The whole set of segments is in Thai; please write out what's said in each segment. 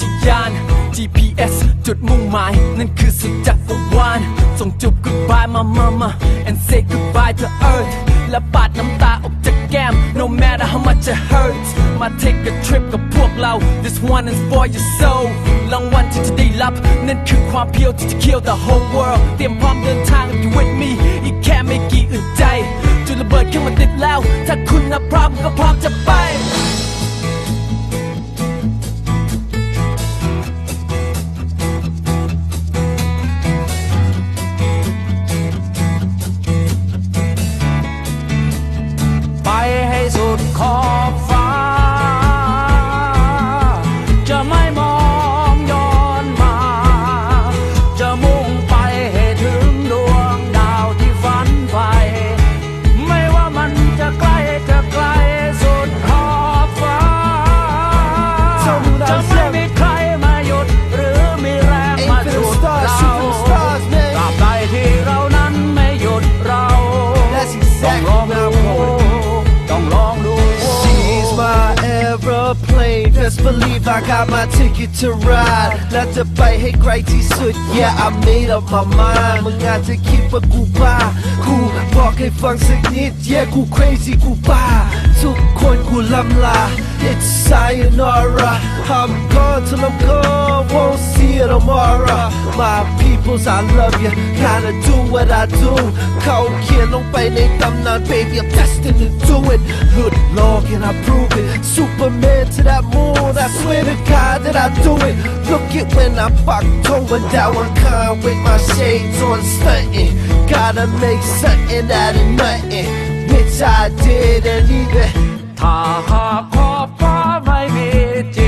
ที่ยาน GPS จุดมุ่งหมาย นั่นคือสุดจักรวาลส่งจุบ goodbye มามามา and say goodbye to earth และปาดน้ำตาออกจากแก้ม no matter how much it hurts มา take a trip กับพวกเรา this one is for your soul รางวัลที่จะได้รับ นั่นคือความเพียวที่จะ kill the whole world เตรียมพร้อมเดินทาง you with me อีกแค่ไม่กี่อึดใจ จุดระเบิดขึ้นมาติดแล้ว ถ้าคุณนับพร้อมก็พร้อมจะไป Best believe I got my ticket to ride และจะไปให้ไกลที่สุด Yeah I made up my mind มึงอาจจะคิดว่ากูบ้า กูบอกให้ฟังสักนิด Yeah กู crazy กูบ้า ทุกคนกูลำลา It's sayonara I'm gone till I'm gone, won't see you tomorrow. My peoples, I love you, gotta do what I do. เขาเขียนลงไปในตำนาน baby, I'm destined to do it. Good Lord, can I prove it? Superman to that moon, I swear to God that I do it. Look at when I fuck over that one kind with my shades on stunting. Gotta make something out of nothing, Which I did and even. ถ้าหากขอบฟ้าไม่มีจริง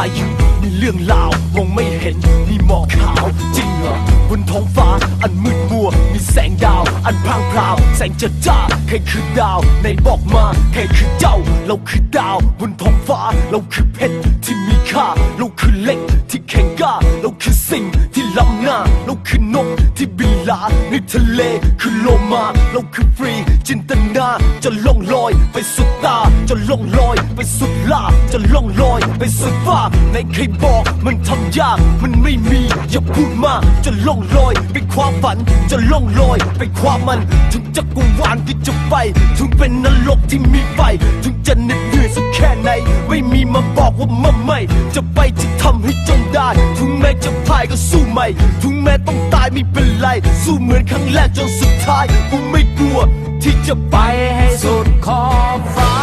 าวมีพายุมีเรื่องราวมองไม่เห็นมีหมอกขาวจริงเหรอบนท้องฟ้าอันมืดมัว มีแสงดาว อันพรางพราว แสงจะจ้าใครคือดาวในบอกมาใครคือเจ้า เราคือดาว บนท้องฟ้า เราคือเพชรที่มีค่า เราคือเหล็กที่แข็งกล้า เราคือสิ่งที่ล้ำหน้า เราคือนกที่บินลาในทะเลคือโลมา เราคือฟรี จินตนาจะล่องลอยไปสุดตาจะล่องลอยไปสุดลาจะล่องลอยไปสุดฟ้าในใครบอกมันทำยากมันไม่มีอย่าพูดมากจะล่องลอยไปความฝันจะล่องลอยไปความมัน ถึงจักรวาลที่จะไป ถึงเป็นนรกที่มีไฟถึงจะเหน็ดเหนื่อยสักแค่ไหน ไม่มีมาบอกว่ามันไม่ จะไปจะทำให้จงได้ ถึงแม้จะพ่ายก็สู้ใหม่ ถึงแม้ต้องตายไม่เป็นไร สู้เหมือนครั้งแรกจนสุดท้ายกูไม่กลัวที่จะไปให้สุดขอบฟ้า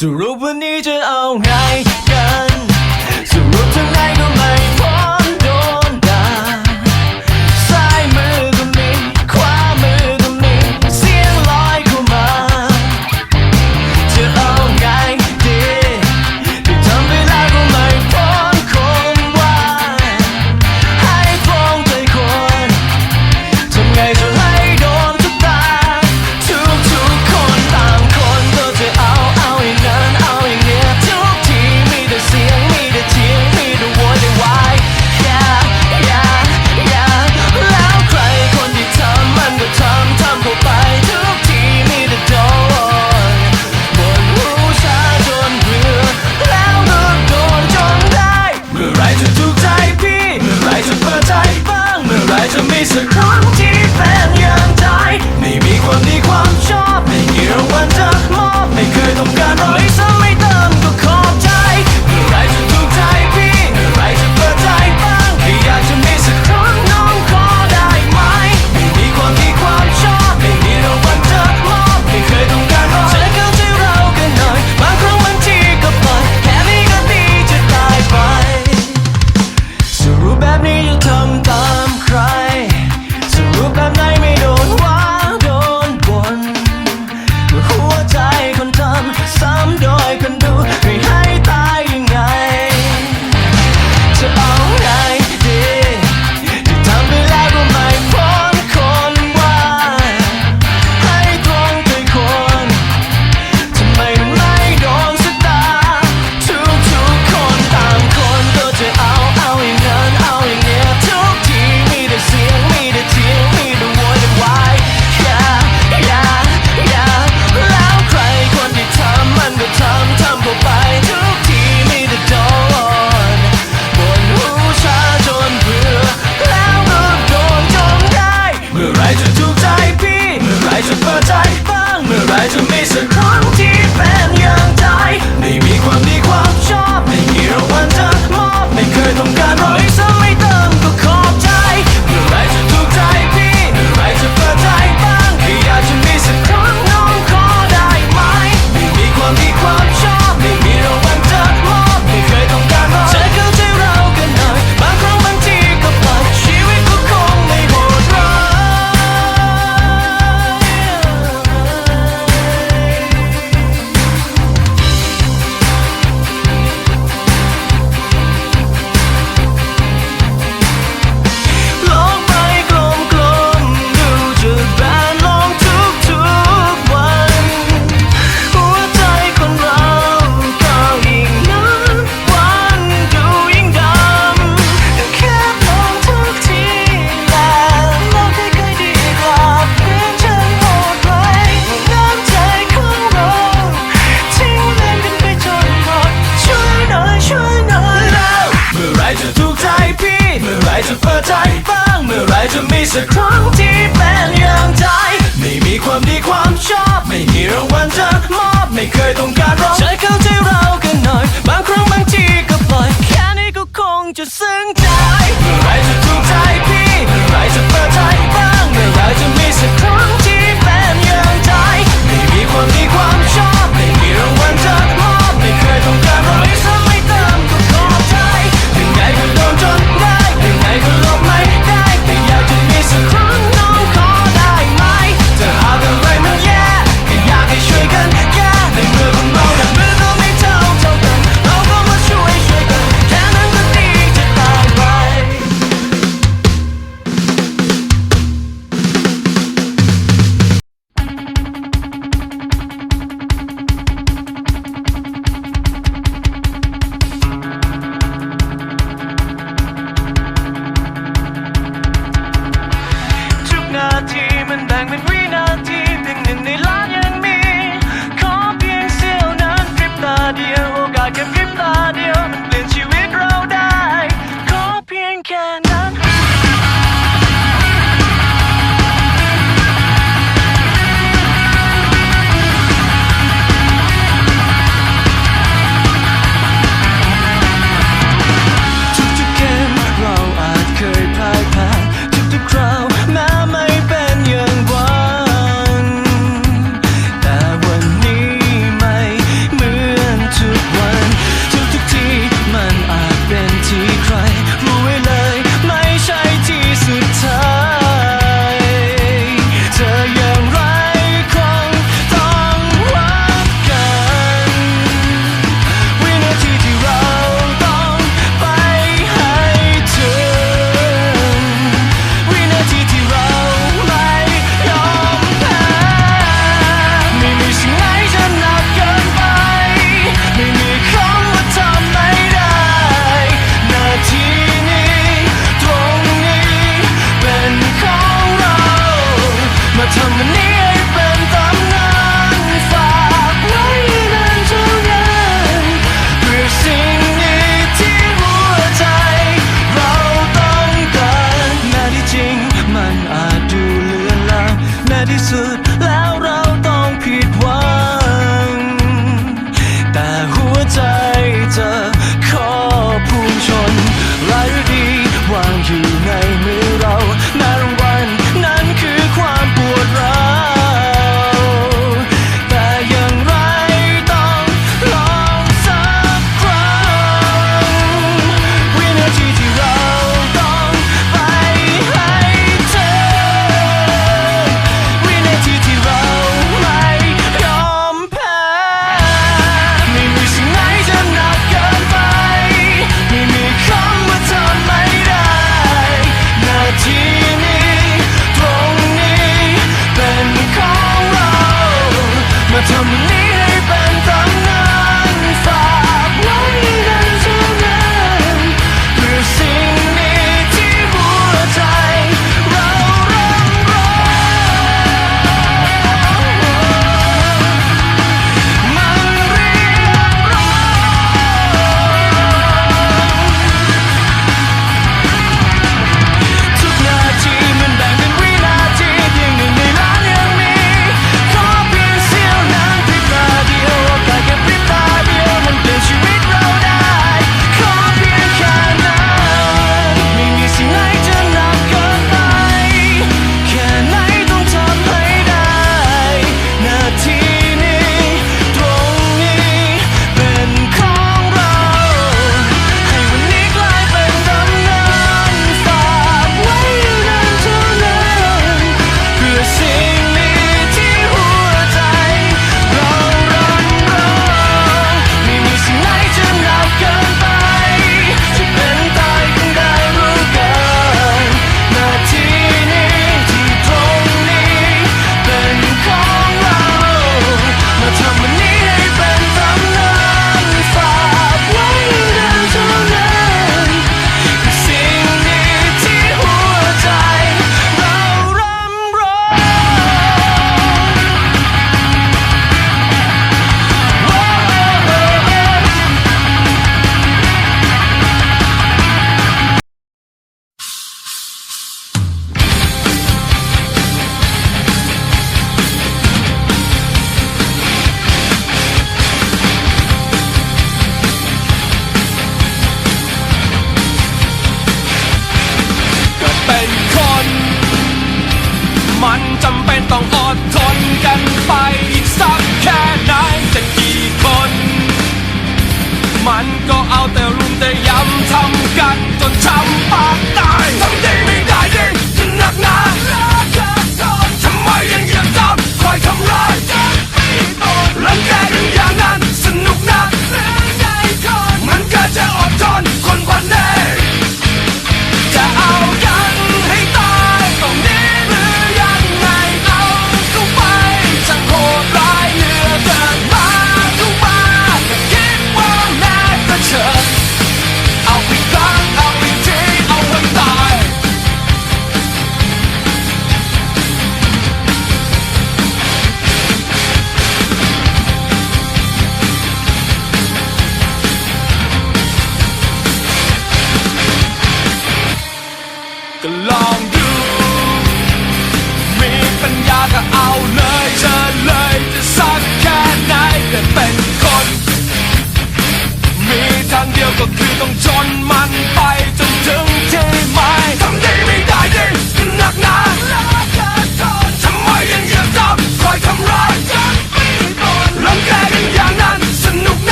สรุปวันนี้จะเอาไงกัน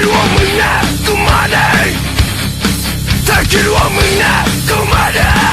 るはみんまでできるはみんなこまで